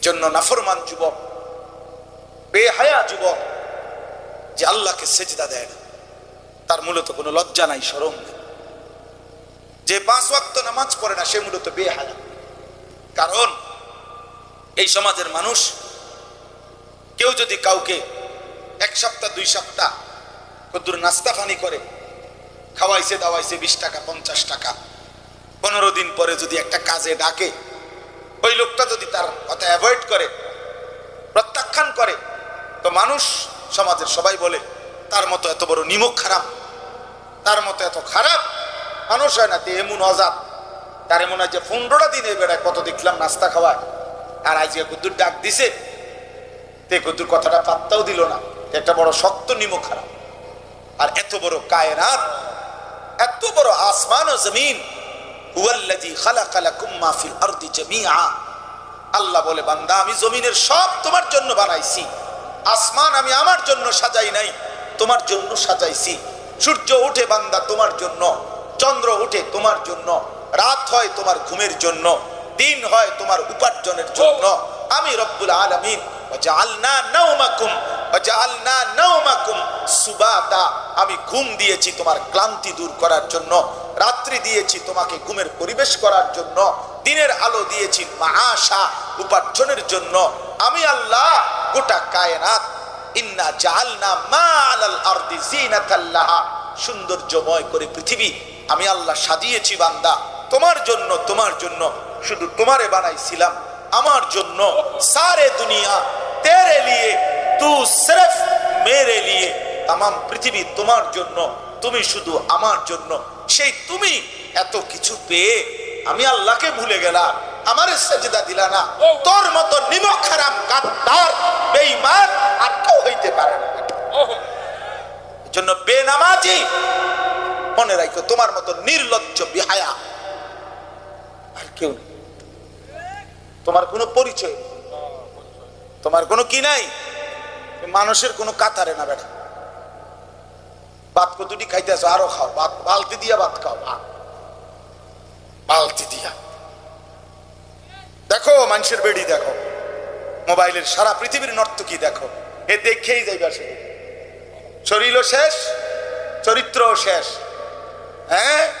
এজন্য নাফরমান যুবক, বেহায়া যুবক, যে আল্লাহকে সেজদা দেয় না, তার মূলত কোনো লজ্জা নাই সরম যে পাঁচ ওয়াক্ত নামাজ পড়ে না, সে মূলত বেহায়া। কারণ, এই সমাজের মানুষ, কেউ যদি কাউকে এক সপ্তাহ, দুই সপ্তাহ কদ্দুর নাস্তা পানি করে, খাওয়াইছে, দাওয়াইছে বিশ টাকা, পঞ্চাশ টাকা, পনেরো দিন পরে যদি একটা কাজে ডাকে ওই লোকটা যদি তার কথা অ্যাভয়েড করে, প্রত্যাখ্যান করে, তো মানুষ সমাজের সবাই বলে, তার মতো এত বড় নিমক খারাপ, তার মতো এত খারাপ, মানুষ হয় না তে এমন অজাত। তার এমন হয় যে পনেরোটা দিনে বেড়ায় কত দেখলাম, নাস্তা খাওয়ায়। আর আজকে কুদ্দুর ডাক দিছে, তে কুদ্দুর কথাটা পাত্তাও দিল না একটা বড় শক্ত নিমক খারাপ। আর এত বড় কায়নাত, এত বড় আসমান ও জমিন আল্লাহ বলে, বান্দা, আমি জমিনের সব তোমার জন্য বানাইছি। আসমান আমি আমার জন্য সাজাই নাই, তোমার জন্য সাজাইছি। সূর্য উঠে বান্দা তোমার জন্য, চন্দ্র উঠে তোমার জন্য, রাত হয় তোমার ঘুমের জন্য, দিন হয় তোমার উপার্জনের জন্য। আমি রব্বুল আলামিন আমি ঘুম দিয়েছি তোমার ক্লান্তি দূর করার জন্য। রাত্রি দিয়েছি তোমাকে ঘুমের পরিবেশ করার জন্য, দিনের আলো দিয়েছি মাআশা উপার্জনের জন্য। আমি আল্লাহ, গোটা কায়নাত, ইন্না জাআলনা মা আরদি জিনাতাল্লাহা সৌন্দর্যময় করে পৃথিবী আমি আল্লাহ সাজিয়েছি বান্দা। তোমার জন্য তোমার জন্য, শুধু তোমারে বানাইছিলাম। আমার জন্য সারে দুনিয়া তেরে লিয়ে, তু সিরফ মেরে লিয়ে। তাম পৃথিবী তোমার জন্য, তুমি শুধু আমার জন্য। সেই তুমি এত কিছু পেয়ে আমি আল্লাহকে ভুলে গেলাম আমার সেজদা দিলা না। তোর মতো নিমক খারাম গাদ্দার বেঈমান আর কেউ হইতে পারে না। জন্য বেনামাজি মনে রাখো তোমার মতো নির্লজ্জ বিহায়া আর কেউ নেই। তোমার কোনো পরিচয়। তোমার কোনো কি নাই? মানুষের কোনো কাতারে না বেটা। ভাত কতটি খাইতে আসো আরও খাও। ভাত, বালতি দিয়া ভাত খাও। ভাত বালতি দিয়া। দেখো, মানুষের বেড়ি দেখো। মোবাইলের সারা পৃথিবীর নর্তকী দেখো। এ দেখেই যাইবা সে। শরীরও শেষ, চরিত্রও শেষ। হ্যাঁ?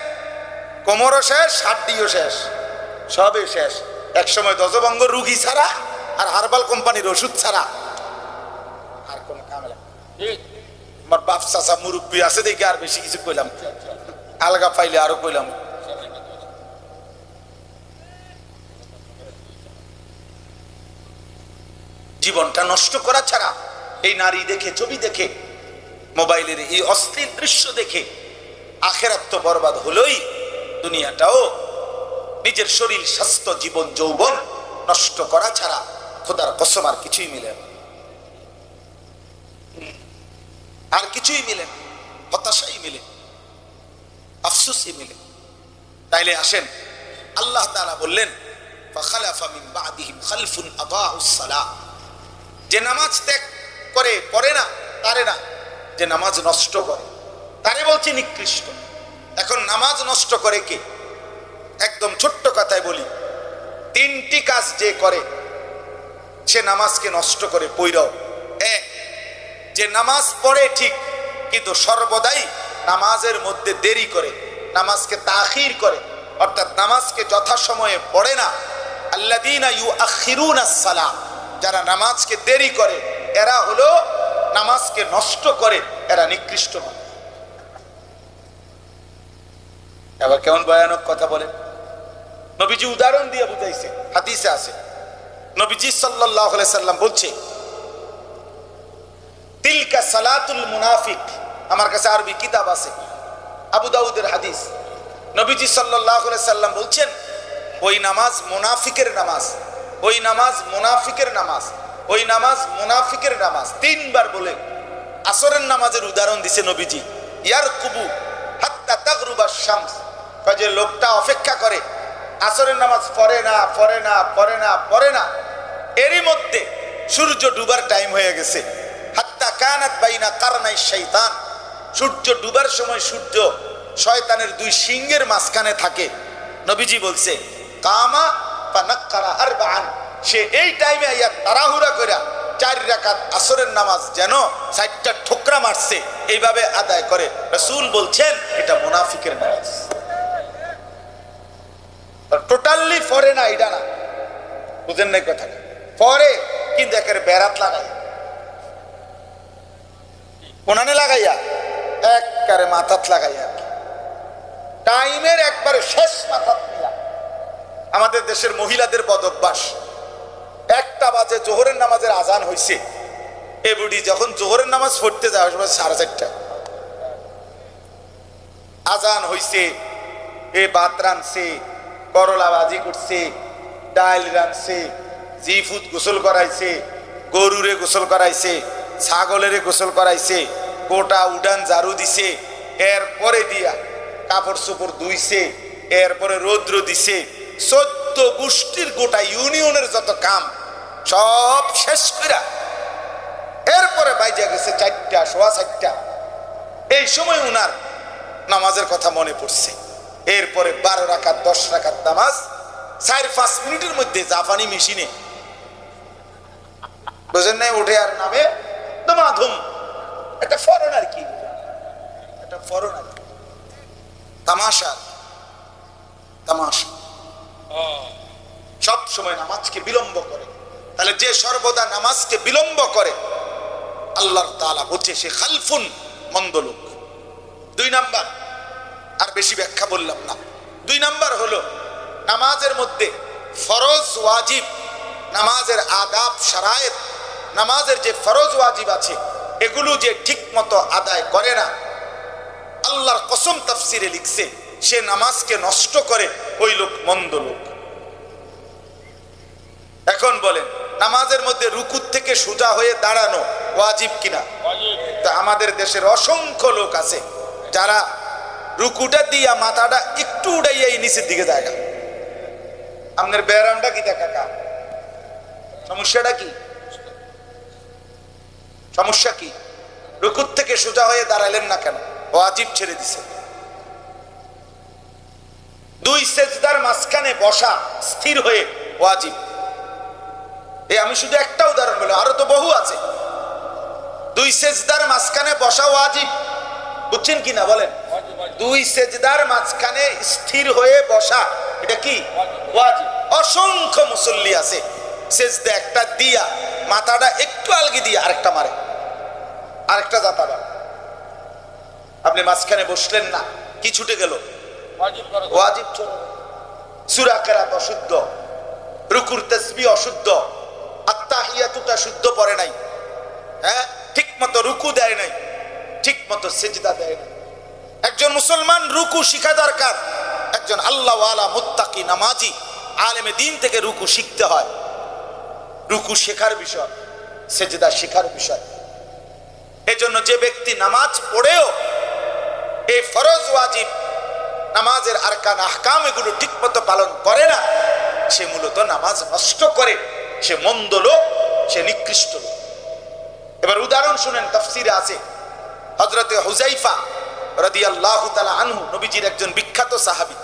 কোমরও শেষ, হাড্ডিও শেষ। সবই শেষ। এক সময় দজবঙ্গ রুগী ছাড়া আর হারবাল কোম্পানির ওষুধ ছাড়া। আর কোনো কামেলা আমার বাপ চাচা মুরব্বী আছে দেখে আর বেশি কিছু কইলাম। আলগা পাইলে আরও কইলাম। জীবনটা নষ্ট করা ছাড়া এই নারী দেখে, ছবি দেখে, মোবাইলের এই অস্থির দৃশ্য দেখে আখেরাত তো বরবাদ হলোই, দুনিয়াটাও নিজের শরীর, স্বাস্থ্য, জীবন, যৌবন নষ্ট করা ছাড়া খোদার কসম আর কিছুই মিলে না। আর কিছুই মিলে হতাশাই মিলে আফসুসই মিলে তাইলে আসেন, আল্লাহ তাআলা বললেন যে নামাজ ত্যাগ করে পড়ে না, তারে না। যে নামাজ নষ্ট করে, তারে বলছি নিকৃষ্ট। এখন নামাজ নষ্ট করে কে? একদম ছোট্ট কথায় বলি, তিনটি কাজ যে করে, সে নামাজকে নষ্ট করে পৈরাও এক যে নামাজ পড়ে ঠিক, কিন্তু সর্বদাই নামাজের মধ্যে দেরি করে, নামাজকে তাখির করে। অর্থাৎ নামাজকে যথাসময়ে পড়ে না। আল্লাদিনা আখিরুন যারা নামাজকে দেরি করে, এরা হলো নামাজকে নষ্ট করে, এরা নিকৃষ্ট মানুষ এবার কেমন ভয়ানক কথা বলে। নবীজি উদাহরণ দিয়ে বুঝাইছে, হাদিসে আছে। নবীজি সাল্লাহ সাল্লাম বলছে তিলকা সালাতুল মুনাফিক, আমার কাছে আরবি কিতাব আছে, আবু দাউদের হাদিস। নবীজি সাল্লাহ সাল্লাম বলছেন, ওই নামাজ মুনাফিকের নামাজ, ওই নামাজ মুনাফিকের নামাজ, ওই নামাজ মুনাফিকের নামাজ। তিনবার বলে, আসরের নামাজের উদাহরণ দিছে নবীজি ইয়ার কুবু হাত্তা তাগরুবা শামস। যে লোকটা অপেক্ষা করে, আসরের নামাজ পড়ে না পড়ে না পড়ে না পড়ে না। এরই মধ্যে সূর্য ডুবার টাইম হয়ে গেছে। কানাত বাইনা কারনাই শৈতান সূর্য ডুবার সময় সূর্য শয়তানের দুই সিংহের মাঝখানে থাকে। নবীজি বলছে, কামা পানাক্কারা আরবাআন। সে এই টাইমে আইয়া তাড়াহুড়া চার রাকাত আসরের নামাজ যেন চারটা ঠোকরা মারছে, এইভাবে আদায় করে। রসুল বলছেন, এটা মুনাফিকের নামাজ। টোটালি ফরে না, এটা না। বুঝেন নাই কথাটা? পরে কিন্তু একের বেড়াত লাগাই কোনানে লাগাইয়া, একবারে মাথাত লাগাইয়া টাইমের একবারে শেষ মাথাত নিয়া। আমাদের দেশের মহিলাদের বদ অভ্যাস একটা বাজে জোহরের নামাজের আজান হইছে। এ বুড়ি যখন জোহরের নামাজ পড়তে যাওয়ার সময় সাড়ে চারটা। আজান হইছে, এ ভাত রানছে করলা বাজি করছে ডাল রানছে জিফুত গোসল করাইছে, গরুরে গোসল করাইছে ছাগলেরে গোসল করাইছে, গোটা উডান ঝাড়ু দিছে, এরপরে দিয়া কাপড় চোপড় ধুইছে, এরপরে রৌদ্র দিছে। চোদ্দ গোষ্ঠীর গোটা ইউনিয়নের যত কাম, সব শেষ করা এরপরে বাইজা গেছে চারটা, সোয়া চারটা। এই সময় উনার নামাজের কথা মনে পড়ছে। এরপরে বারো রাখাত দশ রাখাত নামাজ, চার পাঁচ মিনিটের মধ্যে জাপানি মেশিনে, বুঝেন নাই, উঠে আর নামে। ধুম এটা ফরেন আর কি? এটা ফরেন আর কি। তামাশা। তামাশা সব সময় নামাজকে বিলম্ব করে। তাহলে যে সর্বদা নামাজকে বিলম্ব করে আল্লাহর তাআলা বলছে সে খালফুন মন্দ লোক। দুই নাম্বার, আর বেশি ব্যাখ্যা বললাম না। দুই নাম্বার হলো, নামাজের মধ্যে ফরজ, ওয়াজিব, নামাজের আদাব সারায়েত নামাজের যে ফরজ ওয়াজিব আছে, এগুলো যে ঠিক মতো আদায় করে না, আল্লাহর কসম তাফসিরে লিখছে, সে নামাজকে নষ্ট করে ওই লোক মন্দ লোক। এখন বলেন, নামাজের মধ্যে রুকুর থেকে সোজা হয়ে দাঁড়ানো ওয়াজিব কিনা তা আমাদের দেশের অসংখ্য লোক আছে, যারা রুকুটা দিয়া মাথাটা একটু উড়াইয়া নিচের দিকে জায়গা আপনার ব্যায়ামটা কি দেখা সমস্যাটা কি? সমস্যা কি? রুকুর থেকে সোজা হয়ে দাঁড়ালেন না কেন? ওয়াজিব ছেড়ে দিছে। দুই সেজদার মাঝখানে বসা, স্থির হয়ে ওয়াজিব। এই আমি শুধু একটা উদাহরণ বললাম আরও তো বহু আছে। দুই সেজদার মাঝখানে বসা ওয়াজিব। বুঝছেন কি না বলেন? দুই সেজদার মাঝখানে স্থির হয়ে বসা, এটা কি? অসংখ্য মুসল্লি আছে। সেজদা একটা দিয়া মাথাটা একটু আলগি দিয়ে আরেকটা মারে। আরেকটা জাতা মারে। আপনি মাঝখানে বসলেন না কি ছুটে গেল? ওয়াজিব সুরা কেরাত অশুদ্ধ রুকুর তসবি অশুদ্ধ আত্মাহিয়াতুটা শুদ্ধ পড়ে নাই। হ্যাঁ? ঠিক মতো রুকু দেয় নাই ঠিক মতো সেজদা দেয় নাই। একজন মুসলমান রুকু শিখা দরকার। একজন আল্লাহওয়ালা মুত্তাকি নামাজি আলেমে দিন থেকে রুকু শিখতে হয়। রুকু শেখার বিষয়, সেজদা শেখার বিষয়। এজন্য যে ব্যক্তি নামাজ পড়েও এই ফরজ ওয়াজিব, নামাজের আরকান আহকাম এগুলো ঠিক মতো পালন করে না, সে মূলত নামাজ নষ্ট করে, সে মন্দ লোক, সে নিকৃষ্ট লোক। এবার উদাহরণ শুনেন, তফসিরে আছে হজরতে হুজাইফা রদি আল্লাহ আনহু, নবীজির একজন বিখ্যাত সাহাবি।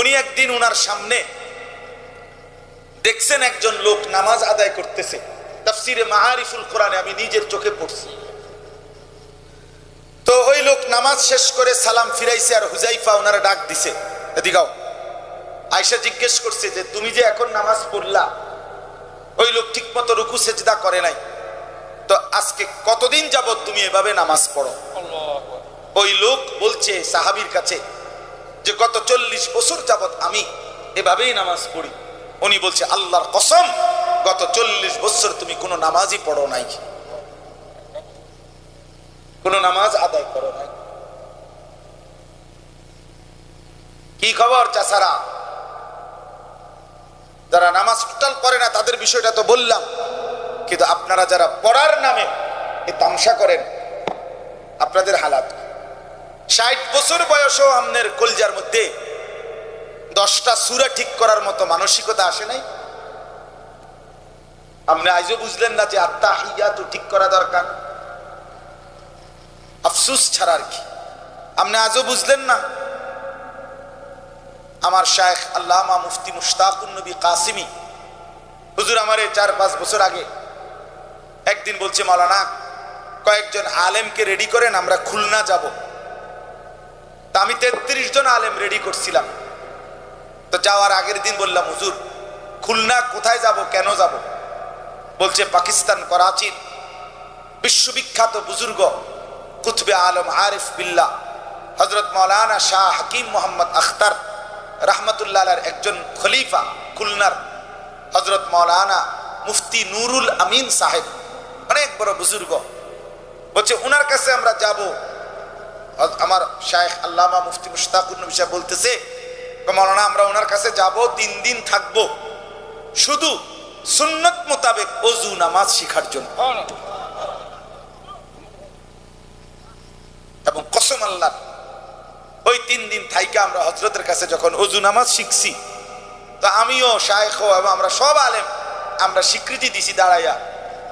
উনি একদিন উনার সামনে দেখছেন একজন লোক নামাজ আদায় করতেছে। তফসিরে মাহারিফুল কোরআনে আমি নিজের চোখে পড়ছি। তো ওই লোক নামাজ শেষ করে সালাম ফিরাইছে আর হুজাইফা ওনারা ডাক দিছে। এদিকাও আয়সা জিজ্ঞেস করছে যে তুমি যে এখন নামাজ পড়লা ওই লোক ঠিক মতো রুকু সেজদা করে নাই। তো আজকে কতদিন যাবত তুমি এভাবে নামাজ পড়ো? ওই লোক বলছে সাহাবির কাছে যে গত চল্লিশ বছর যাবত আমি এভাবেই নামাজ পড়ি। উনি বলছে, আল্লাহর কসম, গত চল্লিশ বছর তুমি কোনো নামাজই পড়ো নাই। কোনো নামাজ আদায় করো নাই। কি খবর চাষারা যারা নামাজ টোটাল করে না, তাদের বিষয়টা তো বললাম। কিন্তু আপনারা যারা পড়ার নামে এ তামসা করেন, আপনাদের হালাত ষাট বছর বয়সও আমনের কলজার মধ্যে দশটা সুরা ঠিক করার মতো মানসিকতা আসে নাই? আপনি আজও বুঝলেন না যে আত্মা হিয়া তো ঠিক করা দরকার? আফসুস ছাড়া আর কি? আপনি আজও বুঝলেন না? আমার শায়েখ আল্লামা মুফতি মুশতাকুন নবী কাসিমি, হুজুর আমার এই চার পাঁচ বছর আগে একদিন বলছে, মাওলানা, কয়েকজন আলেমকে রেডি করেন, আমরা খুলনা যাব। তা আমি তেত্রিশ জন আলেম রেডি করছিলাম। তো যাওয়ার আগের দিন বললাম, হুজুর, খুলনা কোথায় যাব, কেন যাব? বলছে, পাকিস্তান করাচির বিশ্ববিখ্যাত বুজুর্গ, কুতবে আলম আরিফ বিল্লাহ হজরত মৌলানা শাহ হাকিম মোহাম্মদ আখতার রহমতুল্লাহ একজন খলিফা খুলনার হজরত মৌলানা মুফতি নুরুল আমিন সাহেব, অনেক বড় বুজুর্গ। বলছে ওনার কাছে আমরা যাব। আমার শায়েখ আল্লামা মুফতি মুশতাকুর নবী সাহেব বলতেছে মৌলানা আমরা ওনার কাছে যাব, তিন দিন থাকব। শুধু সুন্নত মোতাবেক অজু, নামাজ শিখার জন্য। এবং কসম আল্লাহ ওই তিন দিন থাইকে আমরা হজরতের কাছে যখন অজু, নামাজ শিখছি, তো আমিও শায়েখ এবং আমরা সব আলেম, আমরা স্বীকৃতি দিছি দাঁড়াইয়া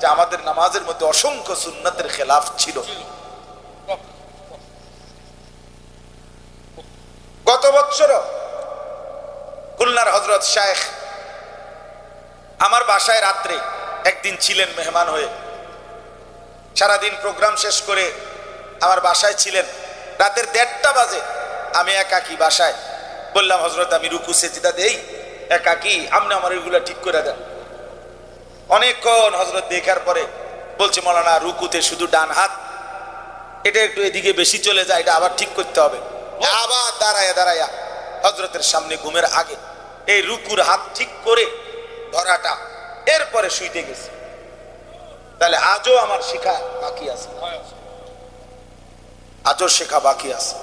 যে আমাদের নামাজের মধ্যে অসংখ্য সুন্নতের খেলাফ ছিল। গত বছর খুলনার হজরত শায়েখ আমার বাসায় রাত্রে একদিন ছিলেন মেহমান হয়ে। সারাদিন প্রোগ্রাম শেষ করে আমার বাসায় ছিলেন। রাতের দেড়টা বাজে আমি একাকি বাসায়। বললাম হজরত আমি রুকু সেজিদা দেই? একাকি? আপনি আমার এগুলো ঠিক করে দেন। অনেকক্ষণ হজরত দেখার পরে বলছে মৌলানা রুকুতে শুধু ডান হাত এটা একটু এদিকে বেশি চলে যায় এটা আবার ঠিক করতে হবে। আবার দাঁড়ায়া দাঁড়ায়া হজরতের সামনে ঘুমের আগে এই রুকুর হাত ঠিক করে ধরাটা এরপরে শুইতে গেছে। তাহলে আজও আমার শিখা বাকি আছে। আজও শেখা বাকি আছে।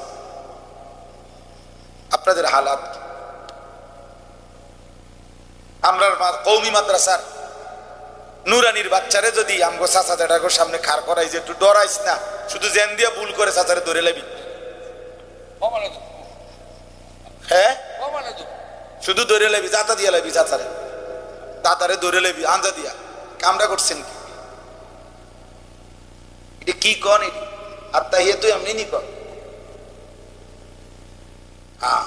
আপনাদের হালাত আমরা কৌমি মাদ্রাসার নুরানির বাচ্চারে যদি আমগো চাচা জাটাগোর সামনে খার করাই যে একটু ডরাইস না, শুধু জেন দিয়ে ভুল করে চাচারে ধরে লেবি। হ্যাঁ? মানে শুধু দৌড়ে লেবি চাতা দিয়া লেবি চাতারে দাতারে দৌড়ে লেবি আঞ্জা দিয়া। কামটা করছেন কি? এটা কি কন এটি? আর তাহিয়া তুই এমনি নি কন হ্যাঁ।